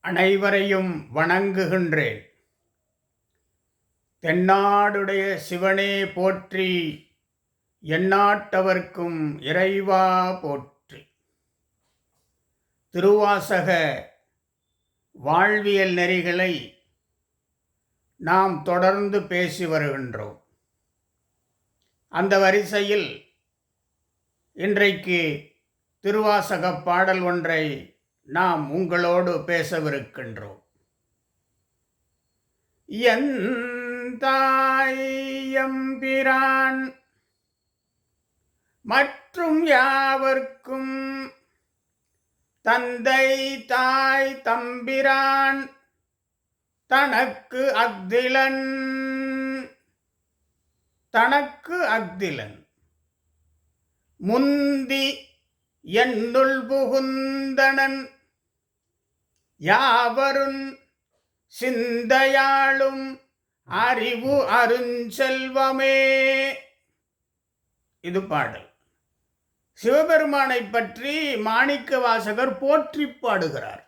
அனைவரையும் வணங்குகின்றேன். தென்னாடுடைய சிவனே போற்றி எண்ணாட்டவர்க்கும் இறைவா போற்றி. திருவாசக வாழ்வியல் நெறிகளை நாம் தொடர்ந்து பேசி வருகின்றோம். அந்த வரிசையில் இன்றைக்கு திருவாசக பாடல் ஒன்றை நாம் உங்களோடு பேசவிருக்கின்றோம். என் தாயம்பிரான் மற்றும் யாவர்க்கும் தந்தை தாய் தம்பிரான் தனக்கு அக்திலன் தனக்கு அக்திலன் முந்தி என்னுள் புகுந்தனன் யாவருன் சிந்தையாளும் அறிவு அருஞ்செல்வமே. இது பாடல். சிவபெருமானை பற்றி மாணிக்க வாசகர் போற்றி பாடுகிறார்.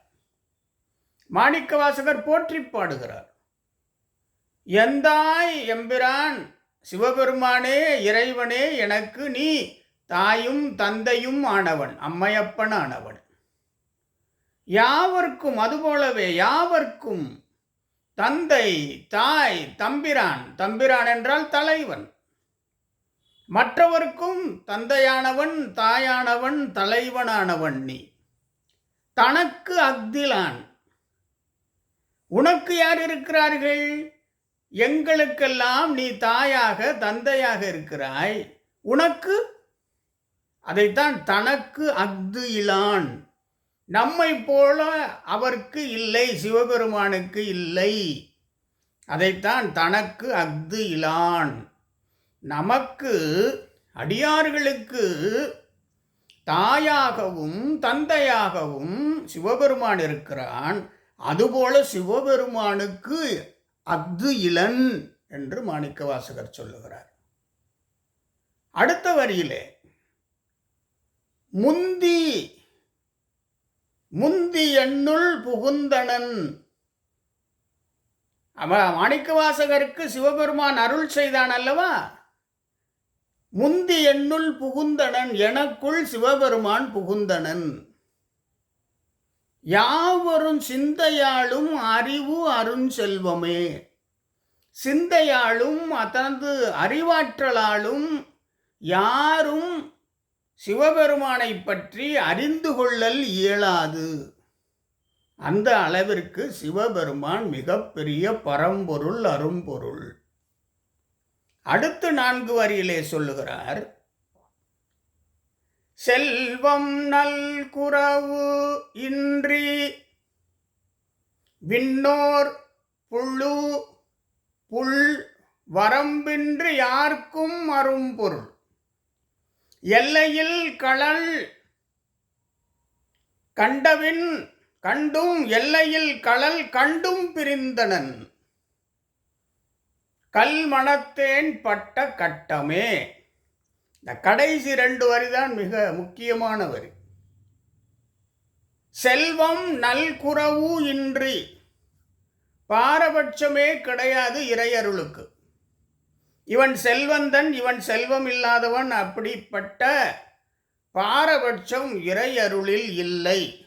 மாணிக்க வாசகர் போற்றி பாடுகிறார். எந்தாய் எம்பிரான் சிவபெருமானே இறைவனே எனக்கு நீ தாயும் தந்தையும் ஆனவன் அம்மையப்பன் ஆனவன் யாவர்க்கும் அதுபோலவே யாவர்க்கும் தந்தை தாய் தம்பிரான். தம்பிரான் என்றால் தலைவன். மற்றவர்க்கும் தந்தையானவன் தாயானவன் தலைவனானவன் நீ. தனக்கு அக்திலான் உனக்கு யார் இருக்கிறார்கள்? எங்களுக்கெல்லாம் நீ தாயாக தந்தையாக இருக்கிறாய். உனக்கு? அதைத்தான் தனக்கு அக்து இலான் நம்மை போல அவருக்கு இல்லை சிவபெருமானுக்கு இல்லை. அதைத்தான் தனக்கு அஃது இலான். நமக்கு அடியார்களுக்கு தாயாகவும் தந்தையாகவும் சிவபெருமான் இருக்கிறான். அதுபோல சிவபெருமானுக்கு அஃது இளன் என்று மாணிக்க வாசகர் சொல்லுகிறார். அடுத்த வரியிலே முந்தி முந்தி எண்ணுள் புகுந்தனன். அவ மாணிக்கவாசகருக்கு சிவபெருமான் அருள் செய்தான் அல்லவா? முந்தி எண்ணுள் புகுந்தனன் எனக்குள் சிவபெருமான் புகுந்தனன். யாவரும் சிந்தையாலும் அறிவு அருஞ்செல்வமே சிந்தையாலும் தனது அறிவாற்றலாலும் யாரும் சிவபெருமானை பற்றி அறிந்து கொள்ளல் இயலாது. அந்த அளவிற்கு சிவபெருமான் மிகப்பெரிய பரம்பொருள் அரும்பொருள். அடுத்து நான்கு வரியிலே சொல்லுகிறார் செல்வம் நல் குறவு இன்றி விண்ணோர் புழு புல் வரம்பின்றி யார்க்கும் அரும்பொருள். எல்லையில் களல் கண்டவின் கண்டும் எல்லையில் களல் கண்டும் பிரிந்தனன். கல்மணத்தேன் பட்ட கட்டமே. இந்த கடைசி ரெண்டு வரிதான் மிக முக்கியமான வரி செல்வம் நல்குறவு இன்றி பாரபட்சமே கிடையாது இறையருளுக்கு. இவன் செல்வந்தன் இவன் செல்வம் இல்லாதவன் அப்படிப்பட்ட பாரபட்சம் இறையருளில் இல்லை.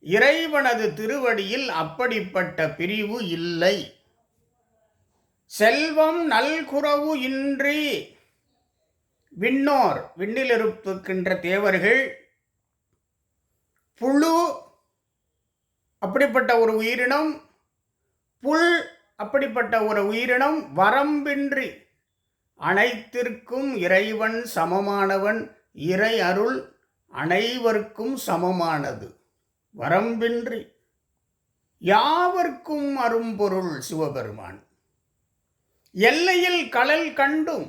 இறைவனது திருவடியில் அப்படிப்பட்ட பிரிவு இல்லை. செல்வம் நல்குறவு இன்றி விண்ணோர் விண்ணில் தேவர்கள் புழு அப்படிப்பட்ட ஒரு உயிரினம் புல் அப்படிப்பட்ட ஒரு உயிரினம் வரம்பின்றி அனைத்திற்கும் இறைவன் சமமானவன் இறை அருள் அனைவருக்கும் சமமானது. வரம்பின்றி யாவர்க்கும் அரும்பொருள் சிவபெருமான். எல்லையில் கடல் கண்டும்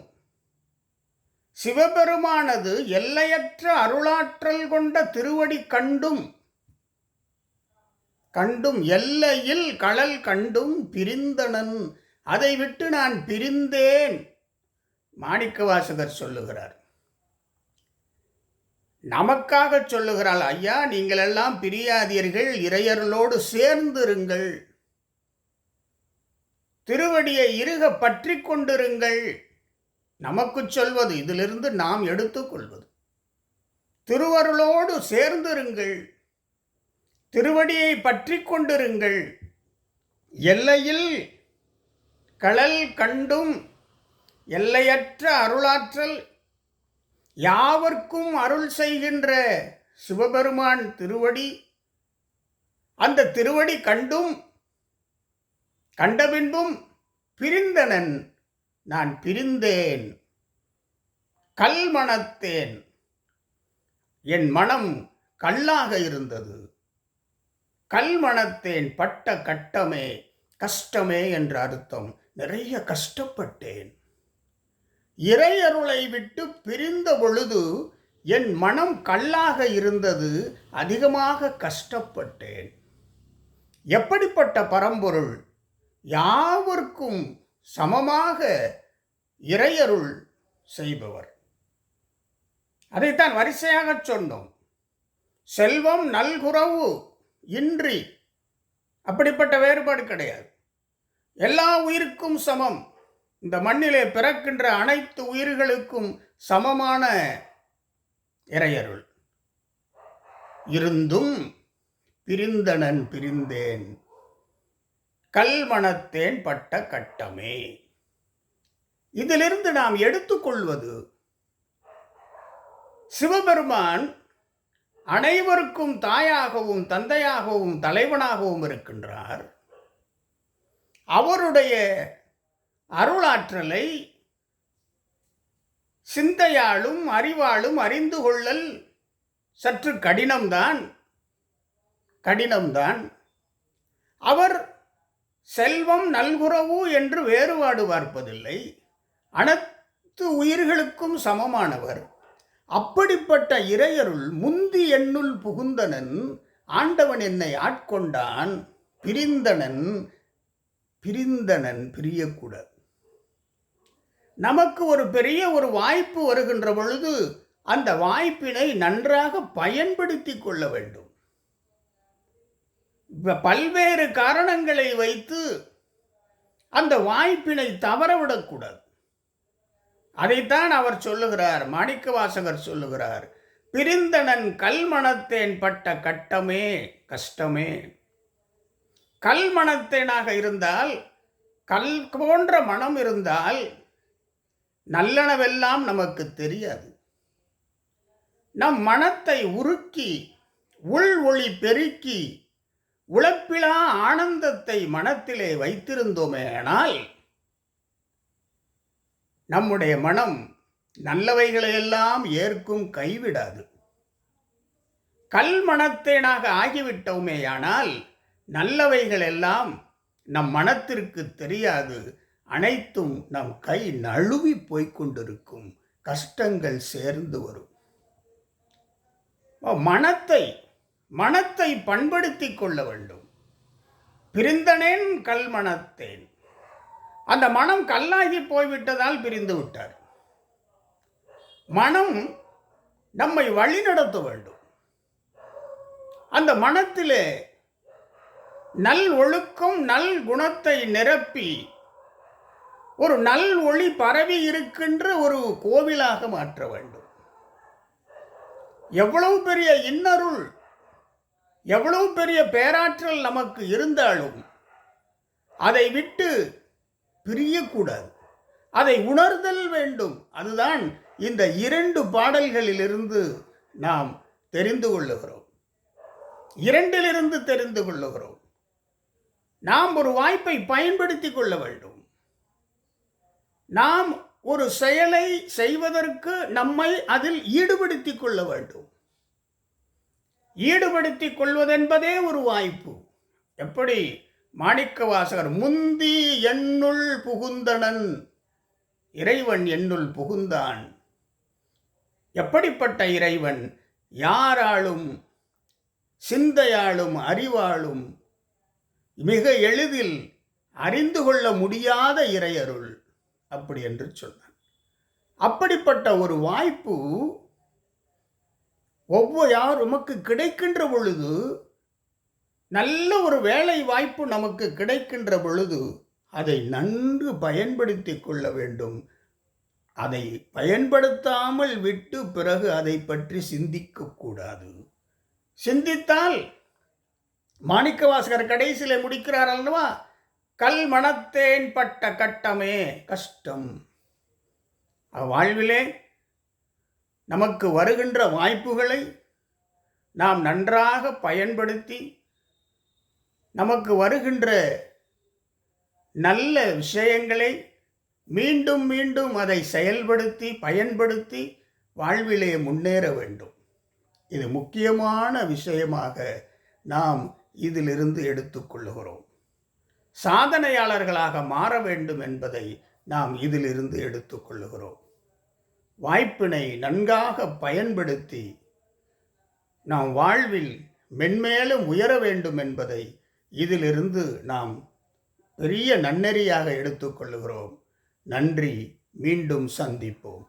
சிவபெருமானது எல்லையற்ற அருளாற்றல் கொண்ட திருவடி கண்டும் கண்டும் எல்லையில் கடல் கண்டும் பிரிந்தனன். அதை விட்டு நான் பிரிந்தேன். மாணிக்கவாசகர் சொல்லுகிறார். நமக்காக சொல்லுகிறாள் ஐயா நீங்கள் எல்லாம் பிரியாதீர்கள் இறையர்களோடு சேர்ந்திருங்கள். திருவடியை இருக பற்றி கொண்டிருங்கள். நமக்கு சொல்வது இதிலிருந்து நாம் எடுத்துக்கொள்வது திருவருளோடு சேர்ந்திருங்கள். திருவடியை பற்றி கொண்டிருங்கள். எல்லையில் களல் கண்டும் எல்லையற்ற அருளாற்றல் யாவர்க்கும் அருள் செய்கின்ற சிவபெருமான் திருவடி. அந்த திருவடி கண்டும் கண்டபின்பும் பிரிந்தனன் நான் பிரிந்தேன் கல் மணத்தேன். என் மனம் கல்லாக இருந்தது. கல் மணத்தேன் பட்ட கட்டமே கஷ்டமே என்ற அர்த்தம். நிறைய கஷ்டப்பட்டேன். இறையருளை விட்டு பிரிந்த பொழுது என் மனம் கல்லாக இருந்தது அதிகமாக கஷ்டப்பட்டேன். எப்படிப்பட்ட பரம்பொருள்? யாவர்க்கும் சமமாக இறையருள் செய்பவர். அதைத்தான் வரிசையாக சொன்னோம். செல்வம் நல்குறவு இன்றி அப்படிப்பட்ட வேறுபாடு கிடையாது. எல்லா உயிருக்கும் சமம். இந்த மண்ணிலே பிறக்கின்ற அனைத்து உயிர்களுக்கும் சமமான இறையருள். இருந்தும் பிரிந்தனன் பிரிந்தேன் கல்மணத்தேன் பட்ட கட்டமே. இதிலிருந்து நாம் எடுத்துக்கொள்வது சிவபெருமான் அனைவருக்கும் தாயாகவும் தந்தையாகவும் தலைவனாகவும் இருக்கின்றார். அவருடைய அருளாற்றலை சிந்தையாலும் அறிவாலும் அறிந்து கொள்ளல் சற்று கடினம்தான். கடினம்தான். அவர் செல்வம் நல்குறவு என்று வேறுபாடு பார்ப்பதில்லை. அனைத்து உயிர்களுக்கும் சமமானவர். அப்படிப்பட்ட இறையருள் முந்தி எண்ணுள் புகுந்தனன் ஆண்டவன் என்னை ஆட்கொண்டான் பிரிந்தனன் பிரிந்தனன் பிரியக்கூடாது நமக்கு ஒரு பெரிய ஒரு வாய்ப்பு வருகின்ற பொழுது அந்த வாய்ப்பினை நன்றாக பயன்படுத்தி கொள்ள வேண்டும். பல்வேறு காரணங்களை வைத்து அந்த வாய்ப்பினை தவறவிடக்கூடாது அதைத்தான் அவர் சொல்லுகிறார் மாணிக்க வாசகர் சொல்லுகிறார் பிரிந்தனன் கல்மணத்தேன் பட்ட கட்டமே கஷ்டமே. கல்மணத்தேனாக இருந்தால் கல் போன்ற மனம் இருந்தால் நல்லனவெல்லாம் நமக்கு தெரியாது. நம் மனத்தை உருக்கி உள் ஒளி பெருக்கி உழப்பிலா ஆனந்தத்தை மனத்திலே வைத்திருந்தோமே ஆனால் நம்முடைய மனம் நல்லவைகளையெல்லாம் ஏற்கும் கைவிடாது. கல் மனத்தேனாக ஆகிவிட்டோமேயானால் நல்லவைகளெல்லாம் நம் மனத்திற்கு தெரியாது. அனைத்தும் நம் கை நழுவி போய்கொண்டிருக்கும் கஷ்டங்கள் சேர்ந்து வரும். மனத்தை மனத்தை பண்படுத்தி கொள்ள வேண்டும். பிரிந்தனேன் கல் மனத்தேன் அந்த மனம் கல்லாகி போய்விட்டதால் பிரிந்து விட்டார். மனம் நம்மை வழிநடத்த வேண்டும். அந்த மனத்திலே நல் ஒழுக்கம் நல் குணத்தை நிரப்பி ஒரு நல் ஒளி பரவி இருக்கின்ற ஒரு கோவிலாக மாற்ற வேண்டும். எவ்வளவு பெரிய இன்னருள் எவ்வளவு பெரிய பேராற்றல் நமக்கு இருந்தாலும் அதை விட்டு பிரியக்கூடாது. அதை உணர்தல் வேண்டும். அதுதான் இந்த இரண்டு பாடல்களிலிருந்து நாம் தெரிந்து கொள்ளுகிறோம். இரண்டிலிருந்து தெரிந்து கொள்ளுகிறோம். நாம் ஒரு வாய்ப்பை பயன்படுத்தி கொள்ள வேண்டும். நாம் ஒரு செயலை செய்வதற்கு நம்மை அதில் ஈடுபடுத்திக் கொள்ள வேண்டும். ஈடுபடுத்திக் கொள்வதென்பதே ஒரு வாய்ப்பு. எப்படி? மாணிக்க வாசகர் முந்தி எண்ணுள் புகுந்தனன் இறைவன் என்னுள் புகுந்தான். எப்படிப்பட்ட இறைவன்? யாராலும் சிந்தையாலும் அறிவாலும் மிக எளிதில் அறிந்து கொள்ள முடியாத இறையருள். அப்படி என்று சொன்னான். அப்படிப்பட்ட ஒரு வாய்ப்பு ஒவ்வொரு யார் நமக்கு கிடைக்கின்ற பொழுது நல்ல ஒரு வேலை வாய்ப்பு நமக்கு கிடைக்கின்ற பொழுது அதை நன்கு பயன்படுத்தி கொள்ள வேண்டும். அதை பயன்படுத்தாமல் விட்டு பிறகு அதை பற்றி சிந்திக்கக்கூடாது சிந்தித்தால் மாணிக்கவாசகர் கடைசியில முடிக்கிறார் அல்லவா? கல் மனத்தேன் பட்ட கட்டமே கஷ்டம். வாழ்விலே நமக்கு வருகின்ற வாய்ப்புகளை நாம் நன்றாக பயன்படுத்தி நமக்கு வருகின்ற நல்ல விஷயங்களை மீண்டும் மீண்டும் அதை செயல்படுத்தி பயன்படுத்தி வாழ்விலே முன்னேற வேண்டும். இது முக்கியமான விஷயமாக நாம் இதிலிருந்து எடுத்துக்கொள்ளுகிறோம் சாதனையாளர்களாக மாற வேண்டும் என்பதை நாம் இதிலிருந்து எடுத்துக்கொள்ளுகிறோம் வாய்ப்பினை நன்காக பயன்படுத்தி நாம் வாழ்வில் மென்மேலும் உயர வேண்டும் என்பதை இதிலிருந்து நாம் பெரிய நன்னெறியாக எடுத்துக்கொள்ளுகிறோம் நன்றி. மீண்டும் சந்திப்போம்.